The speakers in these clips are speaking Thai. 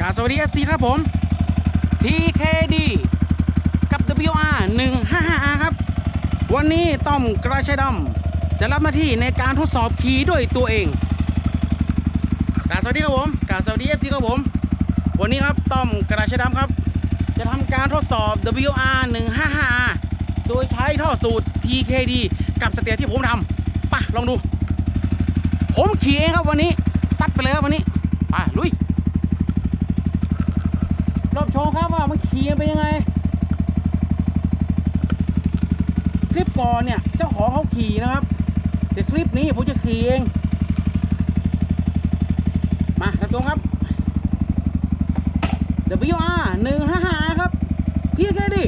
กาสวัสดี FC ครับผม TKD กับ WR 155R ครับ วันนี้ต้อมกระชัยดำจะรับหน้าที่ในการทดสอบขี่ด้วยตัวเองกาสวัสดีครับผมกาสวัสดี FC ครับผม วันนี้ครับต้อมกระชัยดำครับ จะทำการทดสอบ WR 155R โดยใช้ท่อสูตร TKD กับสเตียร์ที่ผมทำไป่ะลองดู ผมขี่เองครับวันนี้ซัดไปเลยครับวันนี้ไปลุย รอบโชว์ครับว่ามันขี่เป็นยังไงคลิปก่อนเนี่ย เจ้าของเขาขี่นะครับ แต่คลิปนี้ผมจะขี่เอง มาตาชมครับ WR 155ครับ พี่แกดิ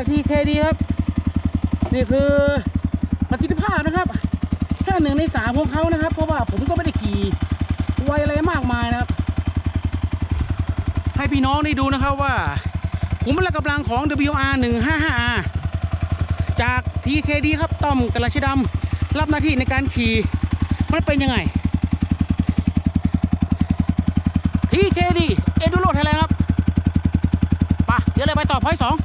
อุปกรณ์จาก TKD ครับ นี่คือประสิทธิภาพนะครับแค่หนึ่งในสามของเขานะครับ เพราะว่าผมก็ไม่ได้ขี่ไวอะไรมากมายนะครับ ให้พี่น้องได้ดูนะครับว่าขุมพละกำลังของ WR 155R จาก TKD ครับต้อมกระชดำรับหน้าที่ในการขี่ มันเป็นยังไง TKD เอดูโรไทยแลนด์ครับปะเดี๋ยวเลยไปต่อพอยสอง